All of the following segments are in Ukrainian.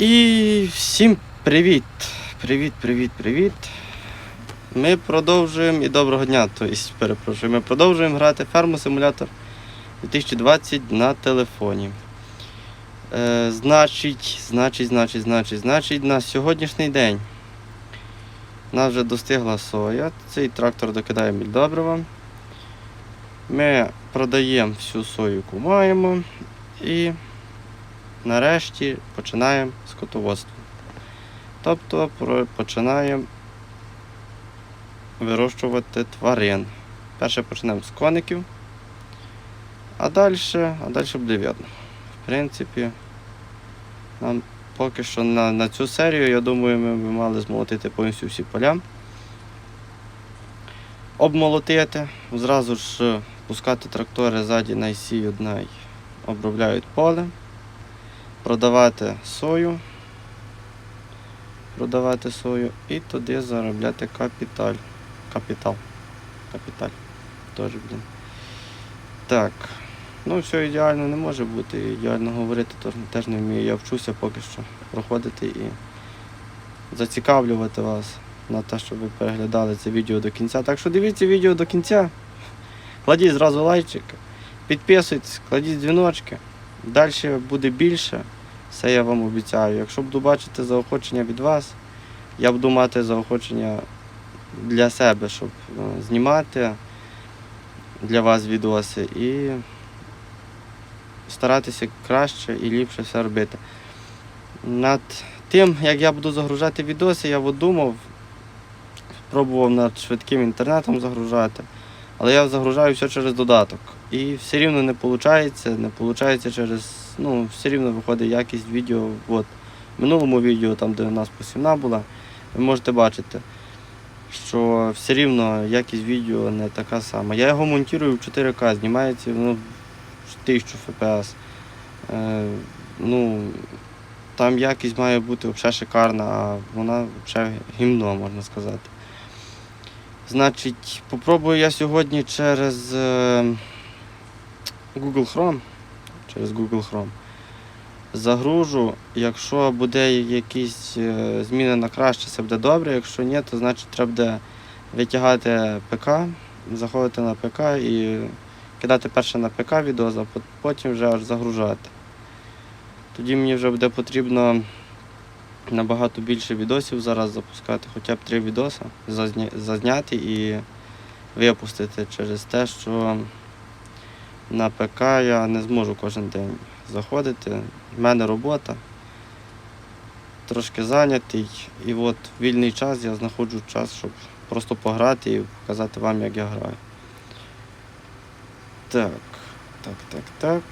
І всім привіт! Привіт, привіт, привіт. Ми продовжуємо і доброго дня, тобто, перепрошую, ми продовжуємо грати ферму симулятор 2020 на телефоні. Е, значить, значить, значить, значить, значить, на сьогоднішній день нас вже достигла соя. Цей трактор докидає мільдобрива. Ми продаємо всю сою, яку маємо. І нарешті починаємо скотоводство. Тобто починаємо вирощувати тварин. Перше почнемо з коників, а далі, а далі буде видно. В принципі, нам поки що на, на цю серію, я думаю, ми б мали змолотити повністю всі поля. Обмолотити, зразу ж пускати трактори ззаді найсіють, най обробляють поле продавати сою, продавати сою і туди заробляти капіталь. Капітал. Капіталь. Теж, блін. Так. Ну, все ідеально не може бути. Ідеально говорити теж не вмію. Я вчуся поки що проходити і зацікавлювати вас на те, щоб ви переглядали це відео до кінця. Так що дивіться відео до кінця. Кладіть зразу лайчик, підписуйтесь, кладіть дзвіночки. Далі буде більше, це я вам обіцяю. Якщо буду бачити заохочення від вас, я буду мати заохочення для себе, щоб е, знімати для вас відоси і старатися краще і ліпше все робити. Над тим, як я буду загружати відоси, я от думав, пробував над швидким інтернетом загружати. Але я загружаю все через додаток. І все рівно не виходить, не виходить через. Ну, все рівно виходить якість відео. От. В минулому відео, там, де у нас посівна була, ви можете бачити, що все рівно якість відео не така сама. Я його монтую в 4К, знімається ну, 1000 FPS. Е, ну, там якість має бути взагалі шикарна, а вона взагалі гімно, можна сказати. Значить, попробую я сьогодні через е, Google Chrome. Через Google Chrome. Загружу. Якщо буде якісь е, зміни на краще, це буде добре. Якщо ні, то значить треба буде витягати ПК, заходити на ПК і кидати перше на ПК відео, а потім вже аж загружати. Тоді мені вже буде потрібно набагато більше відосів зараз запускати, хоча б три відоси зазняти і випустити через те, що на ПК я не зможу кожен день заходити. У мене робота, трошки зайнятий, і от вільний час я знаходжу час, щоб просто пограти і показати вам, як я граю. Так, так, так, так.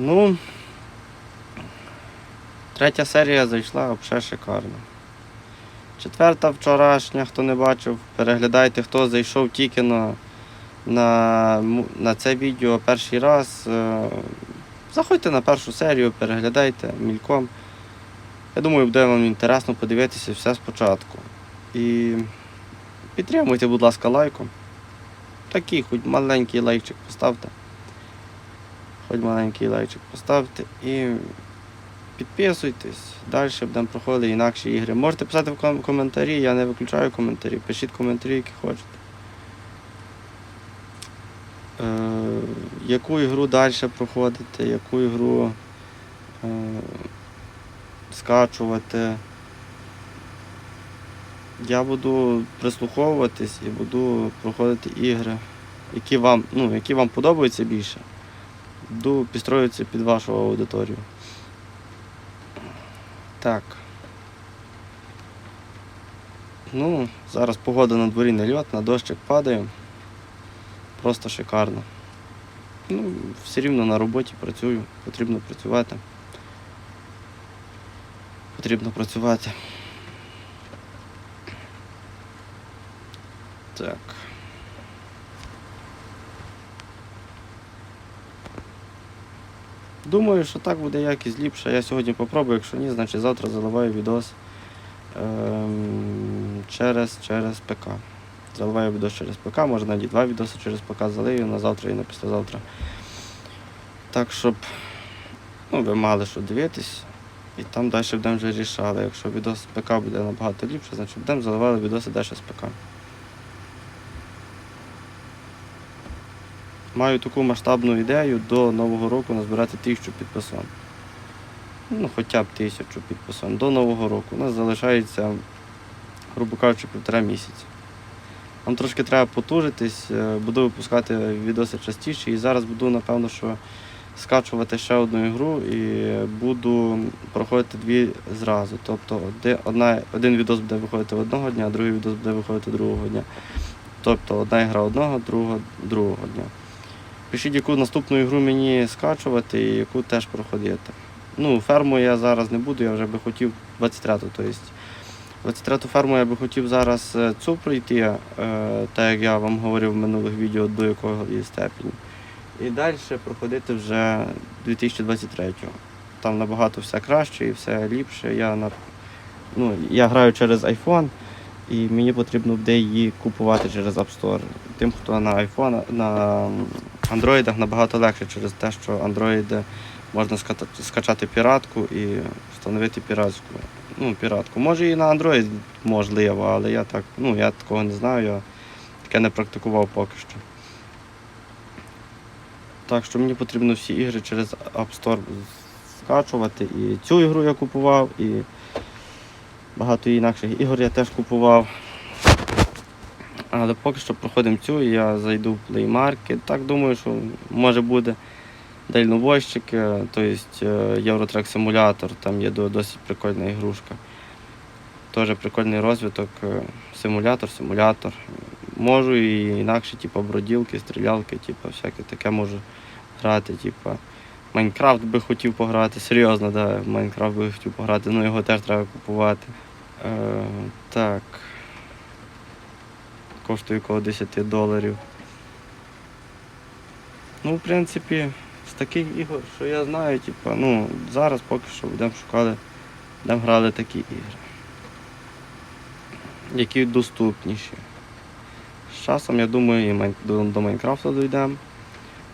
Ну, третя серія зайшла взагалі шикарно. Четверта вчорашня, хто не бачив, переглядайте, хто зайшов тільки на, на, на це відео перший раз. е, Заходьте на першу серію, переглядайте мільком. Я думаю, буде вам інтересно подивитися все спочатку. І підтримуйте, будь ласка, лайком. Такий, хоч маленький лайкчик поставте. Хоч маленький лайчик поставте і підписуйтесь. Далі будемо проходити інакші ігри. Можете писати в коментарі, я не виключаю коментарі. Пишіть коментарі, які хочете. Е, яку ігру далі проходити, яку ігру е, скачувати. Я буду прислуховуватись і буду проходити ігри, які вам, ну, які вам подобаються більше буду підстроюватися під вашу аудиторію. Так. Ну, зараз погода на дворі не льот, на дощик падає. Просто шикарно. Ну, все рівно на роботі працюю, потрібно працювати. Потрібно працювати. Так. Думаю, що так буде якість ліпша. Я сьогодні попробую, якщо ні, значить завтра заливаю відос ем, через, через ПК. Заливаю відос через ПК, може навіть два відоси через ПК залию на завтра і на післязавтра. Так, щоб ну, ви мали що дивитись. І там далі будемо вже рішали. Якщо відос з ПК буде набагато ліпше, значить будемо заливали відоси далі з ПК. Маю таку масштабну ідею до Нового року назбирати тисячу підписон. Ну, хоча б тисячу підписон. До Нового року. У нас залишається, грубо кажучи, півтора місяця. Нам трошки треба потужитись, е, буду випускати відоси частіше і зараз буду, напевно, що скачувати ще одну ігру і буду проходити дві зразу. Тобто одна, один відос буде виходити одного дня, а другий відос буде виходити другого дня. Тобто одна ігра одного, друга другого дня. Пишіть, яку наступну ігру мені скачувати і яку теж проходити. Ну, ферму я зараз не буду, я вже би хотів 23-ту, тобто 23-ту ферму я би хотів зараз е, цю пройти, е, так як я вам говорив в минулих відео, до якого є степені. І далі проходити вже 2023-го. Там набагато все краще і все ліпше. Я, на, ну, я граю через iPhone і мені потрібно буде її купувати через App Store. Тим, хто на iPhone, на Android набагато легше через те, що Android можна скачати піратку і встановити піратську. Ну, піратку. Може і на Android можливо, але я так, ну я такого не знаю, я таке не практикував поки що. Так що мені потрібно всі ігри через App Store скачувати. І цю ігру я купував, і багато інакших ігор я теж купував. Але поки що проходимо цю, я зайду в Play Market. Так думаю, що може буде дальнобойщик, тобто Євротрек симулятор, там є досить прикольна ігрушка. Теж прикольний розвиток, е, симулятор, симулятор. Можу і інакше, типу, броділки, стрілялки, типу, всяке таке можу грати. Типу. Майнкрафт би хотів пограти, серйозно, да, Майнкрафт би хотів пограти, ну його теж треба купувати. Е, так. Коштує коло 10 доларів. Ну, в принципі, з таких ігор, що я знаю, типу, ну, зараз поки що будемо шукали, будемо грали такі ігри. Які доступніші. З часом, я думаю, і до, до Майнкрафту дійдемо.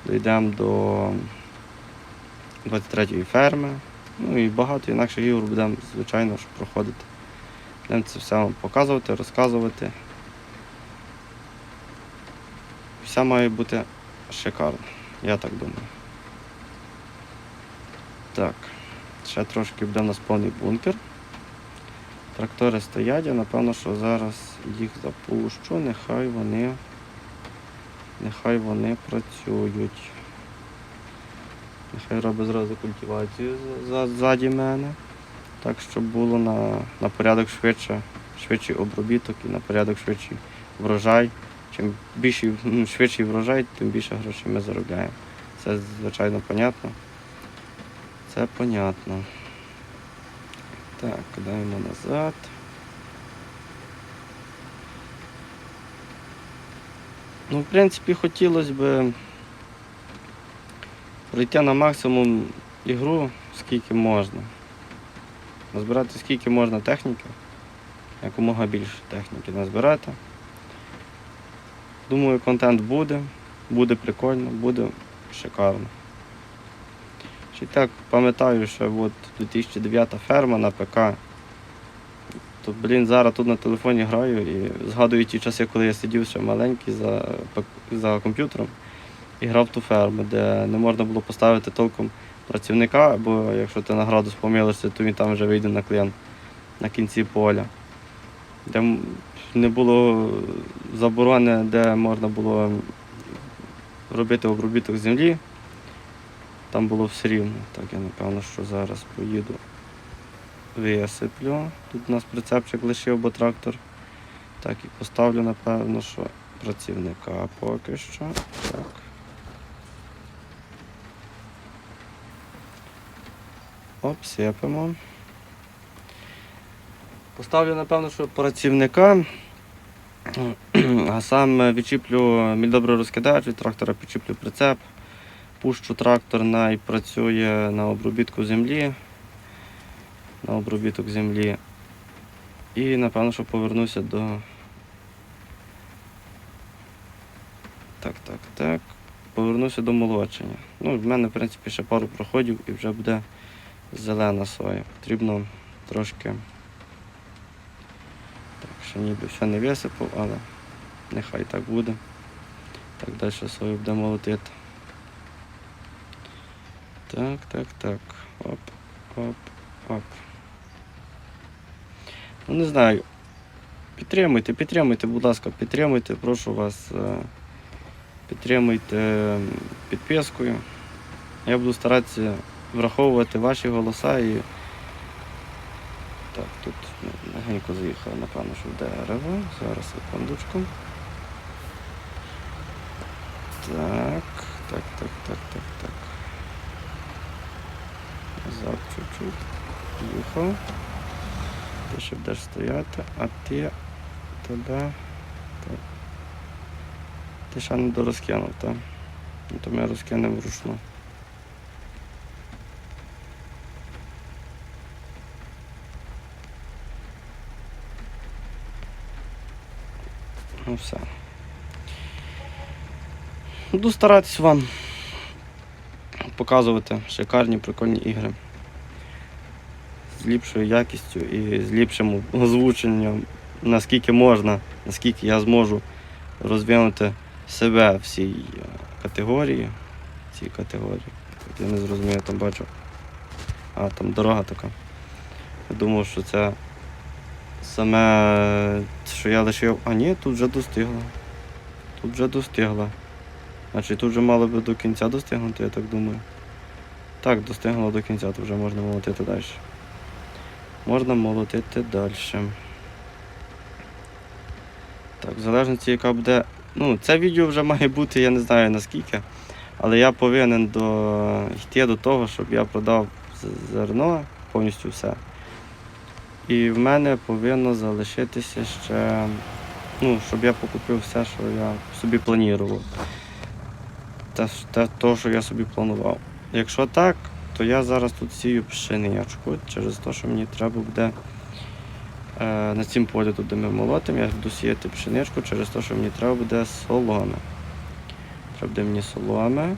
Дійдемо до 23-ї ферми. Ну і багато інакших ігор будемо, звичайно проходити. Будемо це все вам показувати, розказувати. Все має бути шикарно, я так думаю. Так, ще трошки буде у нас повний бункер. Трактори стоять, я напевно, що зараз їх запущу, нехай вони. Нехай вони працюють. Нехай робить зразу культивацію за- за- ззаді мене. Так, щоб було на, на порядок швидше, швидший обробіток і на порядок швидший врожай. Чим більший, ну, швидший врожай, тим більше грошей ми заробляємо. Це звичайно понятно. Це понятно. Так, кидаємо назад. Ну, в принципі, хотілося б пройти на максимум ігру, скільки можна. Назбирати скільки можна техніки, якомога більше техніки назбирати. Думаю, контент буде, буде прикольно, буде шикарно. Ще так пам'ятаю, що от 2009 ферма на ПК. То, блін, зараз тут на телефоні граю і згадую ті часи, коли я сидів ще маленький за, за комп'ютером і грав ту ферму, де не можна було поставити толком працівника, бо якщо ти на градус помилишся, то він там вже вийде на клієнт на кінці поля. Де не було заборони, де можна було робити обробіток землі. Там було все рівно. Так, я напевно, що зараз поїду. Висиплю. Тут у нас прицепчик лишив, бо трактор. Так, і поставлю, напевно, що працівника поки що. Так. Обсипемо. Поставлю, напевно, що працівника. А сам відчіплю мільдобро розкидач від трактора, підчіплю прицеп, пущу трактор най працює на обробітку землі. На обробіток землі. І напевно, що повернуся до. Так, так, так. Повернуся до молочення. Ну, в мене, в принципі, ще пару проходів і вже буде зелена соя. Потрібно трошки. Ще ніби ще не висипав, але нехай так буде. Так, далі сою буде молотити. Так, так, так. Оп, оп, оп. Ну не знаю. Підтримуйте, підтримуйте, будь ласка, підтримуйте, прошу вас. е, Підтримуйте підпискою. Я буду старатися враховувати ваші голоса і. Так, тут ну, легенько заїхав, напевно, що в дерево. Зараз секундочку. Так, так, так, так, так, так. Назад чуть-чуть. Їхав. Ти ще будеш стояти, а ти тебе. Так. Ти ще не дорозкинув, так? Ну, то ми розкинемо вручну. Ну все. Буду старатись вам показувати шикарні прикольні ігри. З ліпшою якістю і з ліпшим озвученням, наскільки можна, наскільки я зможу розвинути себе в цій е, категорії. Цій категорії. Я не зрозумів, я там бачу. А, там дорога така. Я думав, що це саме, що я лишив. А ні, тут вже достигла. Тут вже достигла. Значить тут вже мало би до кінця достигнути, я так думаю. Так, достигнуло до кінця, то вже можна молотити далі. Можна молотити далі. Так, в залежності, яка буде. Ну, це відео вже має бути, я не знаю наскільки, але я повинен до... йти до того, щоб я продав зерно повністю все. І в мене повинно залишитися ще, ну, щоб я покупив все, що я собі планував. Те, те, то, що я собі планував. Якщо так, то я зараз тут сію пшеничку через те, що мені треба буде е, на цім полі тут, де ми молотимо, я буду сіяти пшеничку через те, що мені треба буде соломи. Треба буде мені соломи.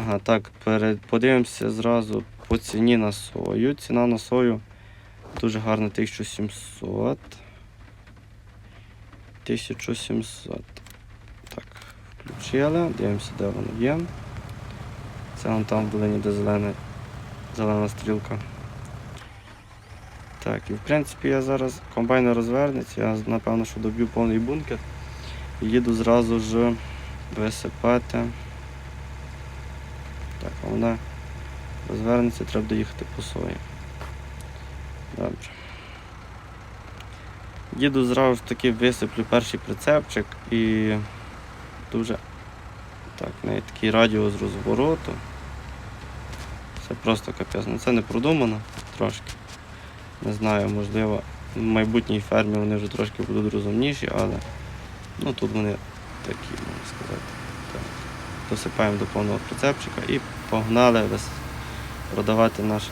Ага, так, перед, подивимося зразу по ціні на сою. Ціна на сою дуже гарна 1700. 1700. Так, включили. Дивимося, де воно є. Це вон там в долині, де зелена, зелена стрілка. Так, і в принципі я зараз комбайн розвернеться, я напевно, що доб'ю повний бункер. І їду зразу ж висипати. Так, вона розвернеться, треба доїхати по сої. Добре. Їду зразу ж таки висиплю перший прицепчик і дуже так, навіть такий радіус розвороту. Це просто капець. Ну це не продумано трошки. Не знаю, можливо, в майбутній фермі вони вже трошки будуть розумніші, але ну тут вони такі, можна сказати. Так. Досипаємо до повного прицепчика і погнали продавати наше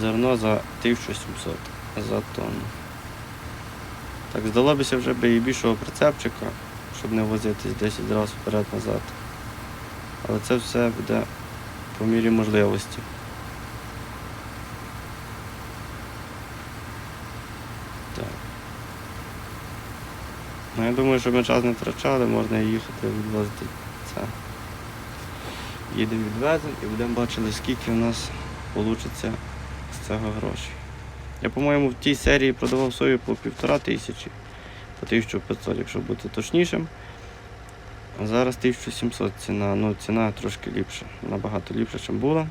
зерно за 1700 за тонну. Так, здалося вже би і більшого прицепчика, щоб не возитись 10 разів вперед-назад. Але це все буде по мірі можливості. Ну, я думаю, щоб ми час не втрачали, можна їхати відвозити це. Їдемо відвеземо і будемо бачити, скільки в нас вийде цього грошей. Я, по-моєму, в тій серії продавав сою по півтора тисячі, по 1500, якщо бути точнішим. А зараз 1700 ціна. Ну, ціна трошки ліпша, набагато ліпша, ніж була.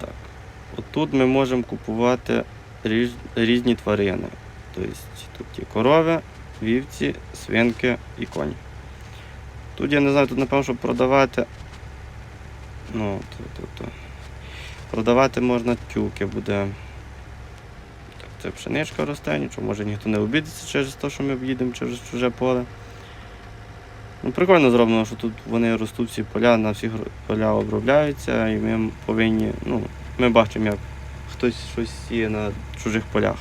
Так. Отут ми можемо купувати різ- різні тварини. Тобто тут є корови, вівці, свинки і коні. Тут я не знаю, тут напевно, щоб продавати. Ну, то, то, то. Продавати можна тюки буде. Це пшеничка росте, нічого, може ніхто не обідеться через те, що ми їдемо через чуже поле. Ну, прикольно зроблено, що тут вони ростуть всі поля, на всі поля обробляються, і ми повинні, ну, ми бачимо, як хтось щось сіє на чужих полях.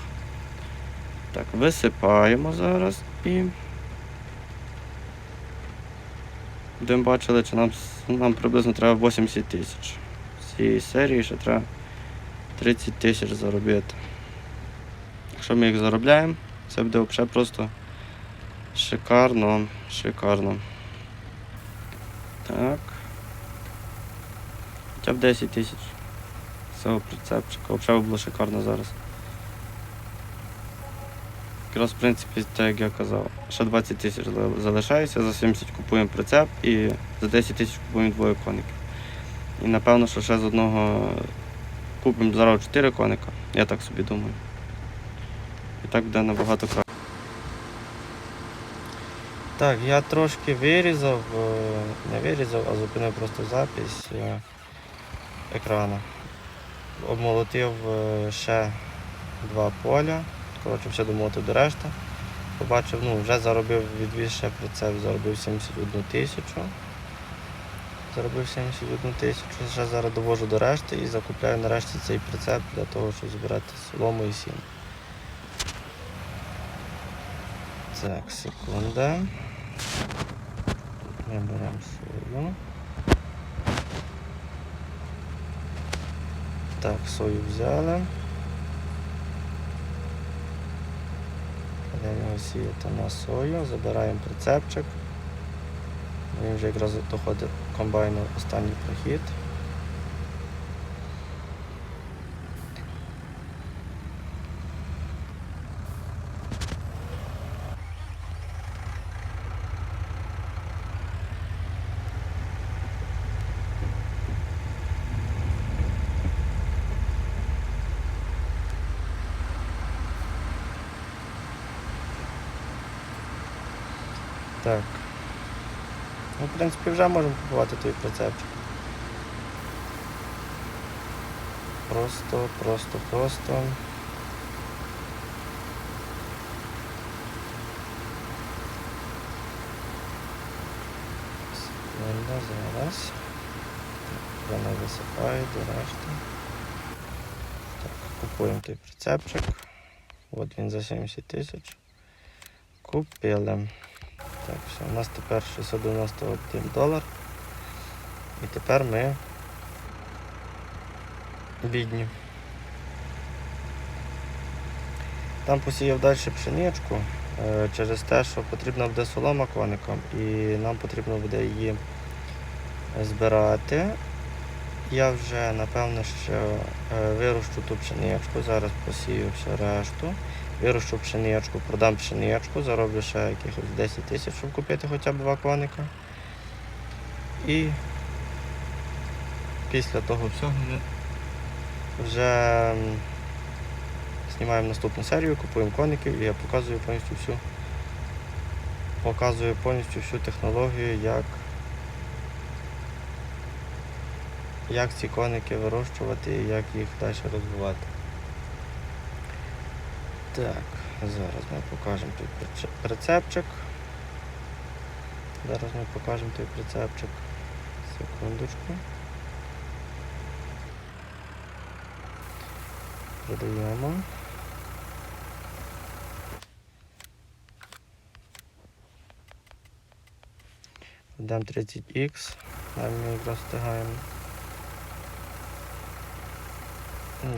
Так, висипаємо зараз і. Будемо бачили, чи нам, нам приблизно треба 80 тисяч. Цієї серії ще треба 30 тисяч заробити. Якщо ми їх заробляємо, це буде взагалі просто шикарно, шикарно. Так. Хоча б 10 тисяч. Цього прицепчика. Взагалі було шикарно зараз. Якраз, в принципі, так як я казав, ще 20 тисяч зали- залишається, за 70 купуємо прицеп і за 10 тисяч купуємо двоє коників. І напевно, що ще з одного купимо зараз 4 коника, я так собі думаю. І так буде набагато краще. Так, я трошки вирізав, е, не вирізав, а зупинив просто запись екрану. Обмолотив е, ще два поля. Коротше, все домотив до решти. Побачив, ну, вже заробив відвіз ще прицеп, заробив 71 тисячу. Заробив 71 тисячу, ще зараз довожу до решти і закупляю нарешті цей прицеп для того, щоб збирати солому і сіно. Так, секунда. Ми беремо сою. Так, сою взяли. Його сіяти на сою, забираємо прицепчик. Він вже якраз доходить комбайну останній прохід. Так. Ну, в принципі, вже можемо купувати той прицепчик. Просто, просто, просто. Секунда, зараз. Вона висипає до решти. Так, купуємо той прицепчик. От він за 70 тисяч. Купили. Так, все, у нас тепер 691 долар. І тепер ми бідні. Там посіяв далі пшеничку е, через те, що потрібна буде солома коникам і нам потрібно буде її збирати. Я вже напевно що е, вирощу ту пшеничку, зараз посію всю решту. Вирощу пшеничку, продам пшеничку, зароблю ще якихось 10 тисяч, щоб купити хоча б два коника. І після того всього вже знімаємо наступну серію, купуємо коників і я показую повністю всю показую повністю всю технологію, як, як ці коники вирощувати і як їх далі розвивати. Так, зараз ми покажемо той прицепчик. Зараз ми покажемо той прицепчик. Секундочку. Продаємо. Дам 30X, нам ми якраз встигаємо.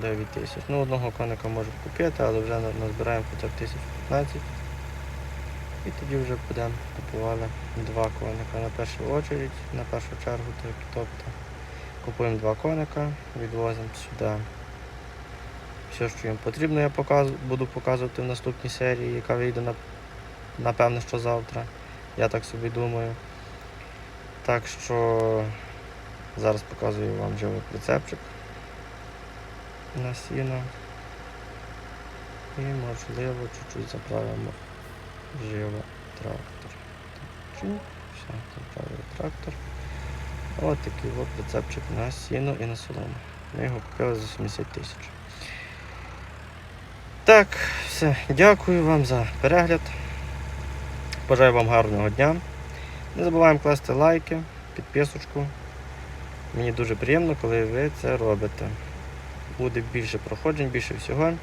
9 тисяч. Ну, одного коника можемо купити, але вже назбираємо хоча б 1015. І тоді вже будемо купували два коника на першу очередь, на першу чергу. Тобто купуємо два коника, відвозимо сюди. Все, що їм потрібно, я показ... буду показувати в наступній серії, яка вийде на... напевно, що завтра. Я так собі думаю. Так що зараз показую вам живий прицепчик на сіно. І можливо чуть-чуть заправимо живо трактор. Все, заправили трактор. Ось такий от прицепчик на сіно і на солому. Ми його купили за 70 тисяч. Так, все, дякую вам за перегляд. Бажаю вам гарного дня. Не забуваємо класти лайки, підписочку. Мені дуже приємно, коли ви це робите. Буде більше проходжень, більше всього.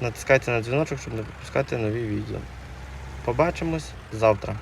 Натискайте на дзвіночок, щоб не пропускати нові відео. Побачимось завтра.